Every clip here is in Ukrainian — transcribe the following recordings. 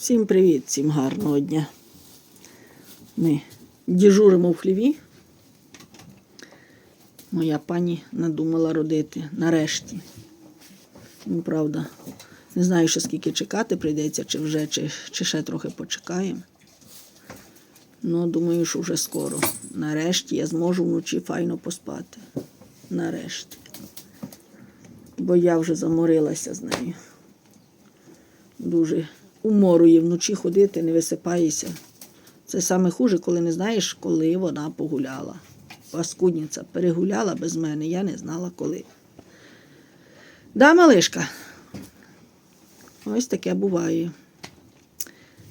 Всім привіт, всім гарного дня. Ми діжуримо в хліві. Моя пані надумала родити нарешті. Ну, правда, не знаю, ще скільки чекати прийдеться, чи вже, чи, чи ще трохи почекаємо. Ну, думаю, що вже скоро. Нарешті я зможу вночі файно поспати. Нарешті. Бо я вже заморилася з нею. Дуже уморує вночі ходити, не висипаєшся. Це саме хуже, коли не знаєш, коли вона погуляла. Паскудниця перегуляла без мене, я не знала коли. Да, малишка? Ось таке буває.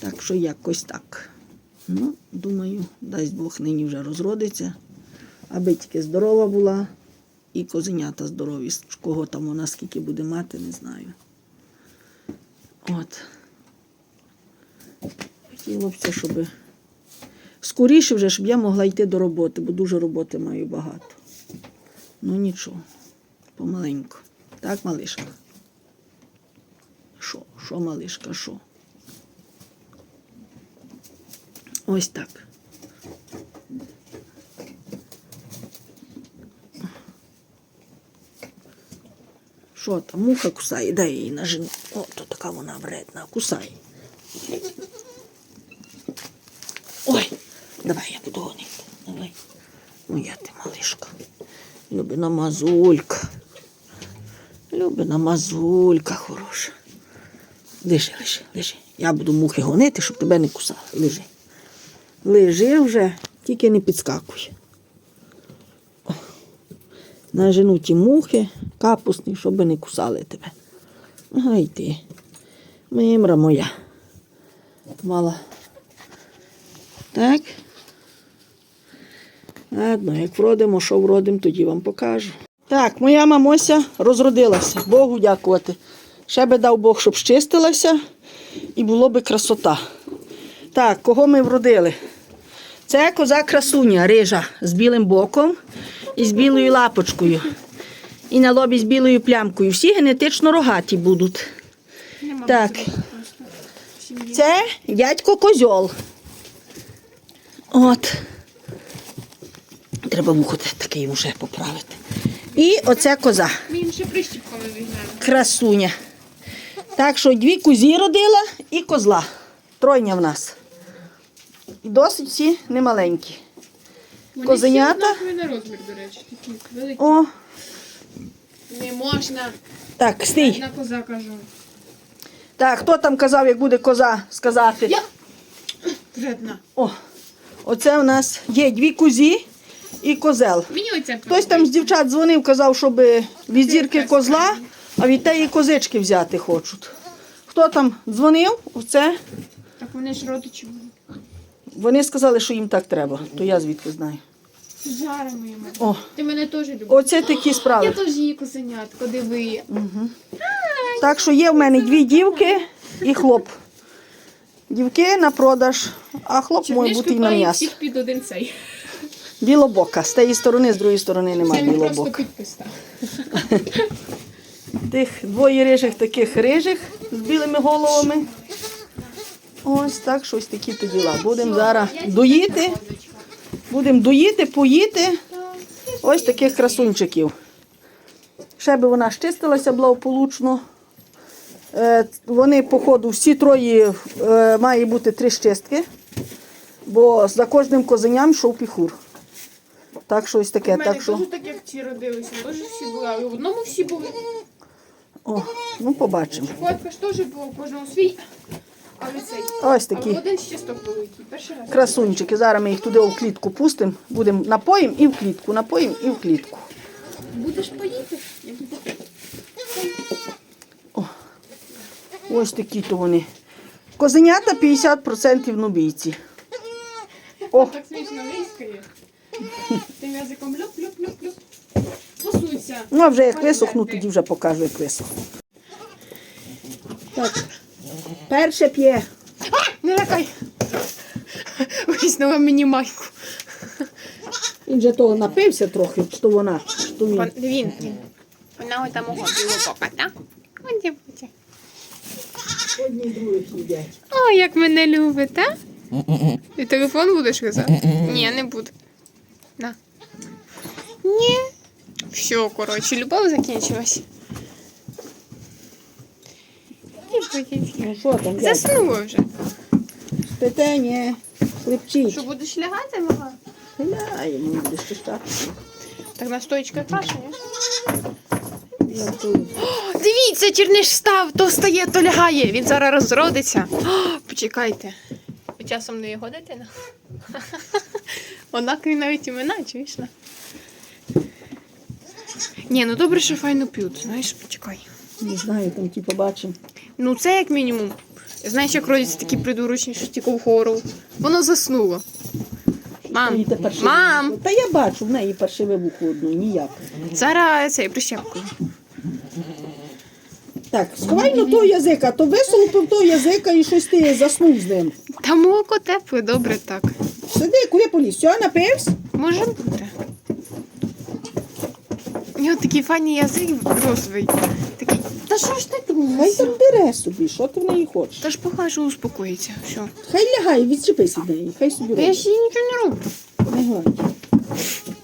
Так що якось так. Ну, думаю, дасть Бог нині вже розродиться, аби тільки здорова була і козенята здорові. Кого там вона скільки буде мати, не знаю. От. Хотілося щоб скоріше вже, щоб я могла йти до роботи, бо дуже роботи маю багато. Ну нічого, помаленьку. Так, малишка? Що? Що, малишка, що? Ось так. Що там, муха кусає, дай її нажену. О, то така вона вредна, кусай. Ой, давай я буду гонити. Давай. Моя ти малишка. Любина мазулька. Любина мазулька хороша. Лежи, лежи, лежи. Я буду мухи гонити, щоб тебе не кусали. Лежи. Лежи вже, тільки не підскакуй. О. Нажену ті мухи, капусні, щоб не кусали тебе. Ай ти. Мимра моя. Мала. Так. Ладно, як вродимо, що вродимо, тоді вам покажу. Так, моя мамося розродилася. Богу дякувати. Ще би дав Бог, щоб щистилася і було би красота. Так, кого ми вродили? Це коза красуня, рижа з білим боком і з білою лапочкою. І на лобі з білою плямкою. Всі генетично рогаті будуть. Так. Це дядько козьол. От. Треба таке йому ще поправити. І оця коза, Він ще прищіпками вигнав. красуня. Так що дві кузі родила і козла. Тройня в нас. І досить всі немаленькі. Вони Козенята? всі однакові на розмір, до речі, такі великі. О, Не можна. так, стій. На коза кажу. Так, хто там казав, як буде коза сказати? Я. Вредна. О, оце у нас є дві кузі і козел. Хтось там з дівчат дзвонив, казав, щоб від зірки козла, а від теї козички взяти хочуть. Хто там дзвонив? Оце. Так вони ж родичі були. Вони сказали, що їм так треба, то я звідки знаю. Зараз моя. О, Ти мене теж любиш. оце такі Я теж її козенятко, диви. Так що є в мене дві дівки і хлоп. Дівки на продаж, а хлоп може бути і на м'ясо. всіх під один цей. Білобока. З тієї сторони, з другої сторони Це немає просто білобока. Тих двоє рижих таких рижих з білими головами. Ось так, щось такі то діла. Будемо зараз доїти. Будемо доїти, поїти. Ось таких красунчиків. Ще би вона щистилася благополучно. Е, Вони, походу, всі троє е, має бути три щистки, бо за кожним козеням йшов піхур. Так що ось таке. У мене Так що, теж так, як ці родилися. Теж всі були, а в одному всі були. о, ну побачимо. Фотка ж теж була, у кожного свій. Але цей. Ось такі. один щасток великий. Перший раз. Красунчики. Зараз ми їх туди в клітку пустимо. Будемо напоїм і в клітку, напоїм і в клітку. Будеш поїти? Буду. Ось такі то вони. Козенята 50% нубійці. О. Так смішно вискає. Тим язиком люп-люп-люп-люп. Ну, а вже як висохну, тоді вже покажу, як висохну. Так. Перше п'є. Не лякай. Виснула мені майку. Він вже того напився трохи, що вона, що він. Він. Вона ось там ого білобока, так? Ось буде. Одні других їдять. О, як мене любить, а? І телефон будеш казати? Ні, не буду. На. Ні. Все, коротше, любов закінчилась. Ну що там, дядько? Заснула вже. Спите, ні. Хлебчить. Що будеш лягати, мама? Гуляємо, будеш читати. Так настоечка краще, ні? Я тут. О, Дивіться, черниш став, то встає, то лягає. Він зараз розродиться. О, почекайте. Ви часом не його дитина? Однакові навіть імена, чуєш? Ні, ну добре, що файно п'ють, знаєш, почекай. Не знаю, там ті побачимо. Ну, це як мінімум. Знаєш, як родяться такі придурочні, що тільки вгору. Воно заснуло. Мам, мам. Та я бачу, в неї паршиве вухо одно, ніяк. зараз цей прищепкою. Так, сховай на того язика, то висолопив того язика і щось ти заснув з ним. Та молоко тепле, добре так. Сиди, куди поліз? Все, напився? Може бути. У нього такий файний язик розовий. Такий. Та що ж ти Хай там дере собі, що ти в неї хочеш. Та ж покажу, успокоїться. Все. Хай лягає, відчепись від неї, хай собі Та я робить. ж їй нічого не роблю. Не гладь.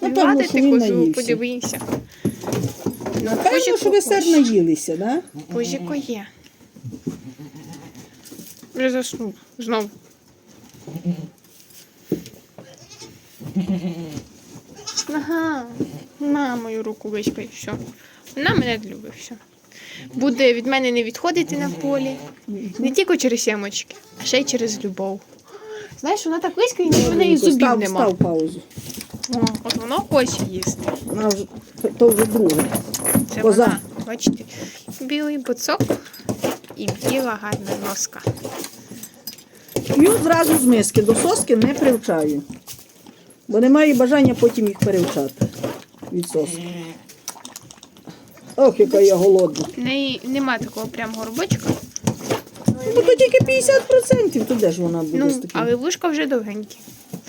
Напевно, Гладити що він козу, наївся. подивися. Напевно, що ви сер наїлися, да? Позіко є. Вже заснув. Знову. Ага. На мою руку вичкай, все. Вона мене любить, все. Буде від мене не відходити на полі. Не тільки через сімочки, а ще й через любов. Знаєш, вона так виська, і в неї зубів став, нема. став паузу. О, от воно хоче їсти. Вона вже, то вже друге. Це Коза. вона. Бачите, білий боцок і біла гарна носка. П'ю зразу з миски, до соски не привчаю. Бо немає бажання потім їх перевчати від. Ох, яка я голодна. В неї нема такого прям горбочка. Ну то тільки 50%, то де ж вона буде з Ну, таким? але вушка вже довгенькі.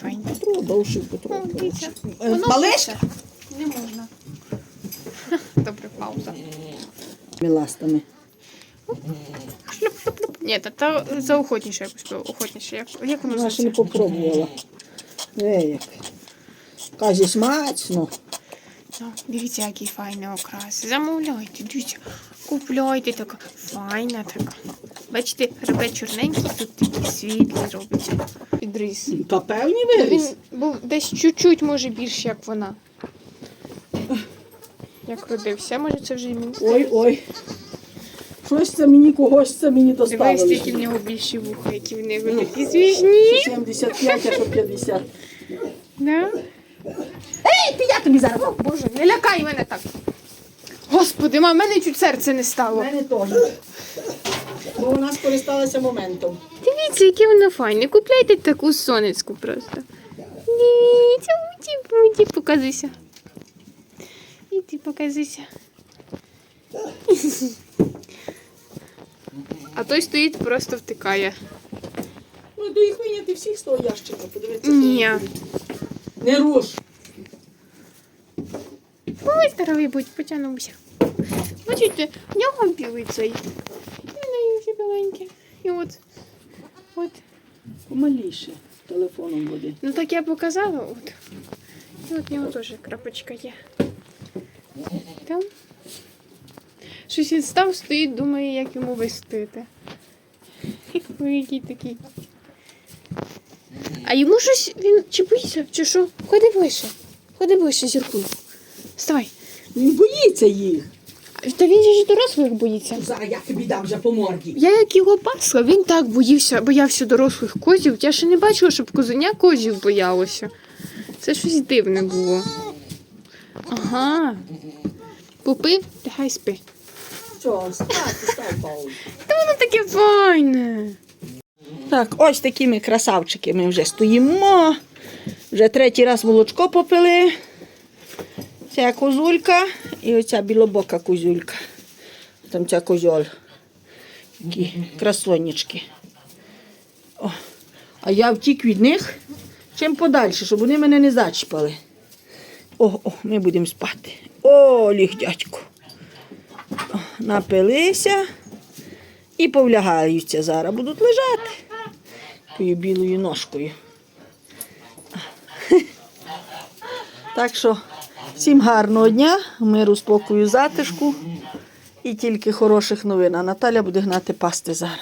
Файні. Довший Петро. О, дивіться. Е, Воно. Не можна. Добре, пауза. Ластами. Шлюп-шлюп-шлюп. Ні, та, та заохотніше якось було, охотніше. Як, як воно Вона ще не попробувала. Е, як. Каже, смачно. Ну, дивіться, який файний окрас. Замовляйте, дивіться, купляйте така файна така. Бачите, хребет чорненький, тут такий світлий робиться. Підріс. Та певні Він виріс. був десь чуть-чуть, може, більше, як вона. Як родився, може це вже і мені. Ой, ой. Щось це мені, когось це мені Дивись, доставили. скільки в нього більші вуха, які в нього такі смішні. 75, а що 50. Да? Ей, ти я тобі зараз. О, Боже, не лякай мене так. Господи, ма, в мене чуть серце не У стало. мене теж. Бо вона скористалася моментом. Дивіться, яке воно файне. Купляйте таку сонечку просто. Дивіться, уті, уті, показуйся. Іди, показуйся. А той стоїть, просто втикає. Ну, до їх виняти всіх з того ящика, подивитися. Ні. Не руш. Ой, здоровий будь, потягнувся. Бачите, в нього білий цей. І неї всі біленькі. І от. От. Помаліше телефоном буде. Ну так я показала, от. І от в нього теж крапочка є. Там. Щось він став, стоїть, думає, як йому вистити. Який такий. А йому щось він чи боїться, чи що? Ходи ближче. Ходи ближче, зірку. Вставай. Він боїться їх. Та він же ж дорослих боїться. Зараз я тобі дам вже по морді. Я як його пасла, він так боївся, боявся дорослих козів. Я ще не бачила, щоб козеня козів боялося. Це щось дивне було. Ага. Попив, нехай спи. Що, стати, став. Та воно таке файне. Так, ось такі ми красавчики. Ми вже стоїмо. Вже третій раз молочко попили. Ця козулька і оця білобока козюлька. Там ця козьоль. Такі красонечки. О, а я втік від них чим подальше, щоб вони мене не зачіпали. О, о, ми будемо спати. О, ліг дядько. О, напилися і повлягаються зараз. Будуть лежати. Тою білою ножкою. Так що всім гарного дня, миру, спокою, затишку і тільки хороших новин. А Наталя буде гнати пасти зараз.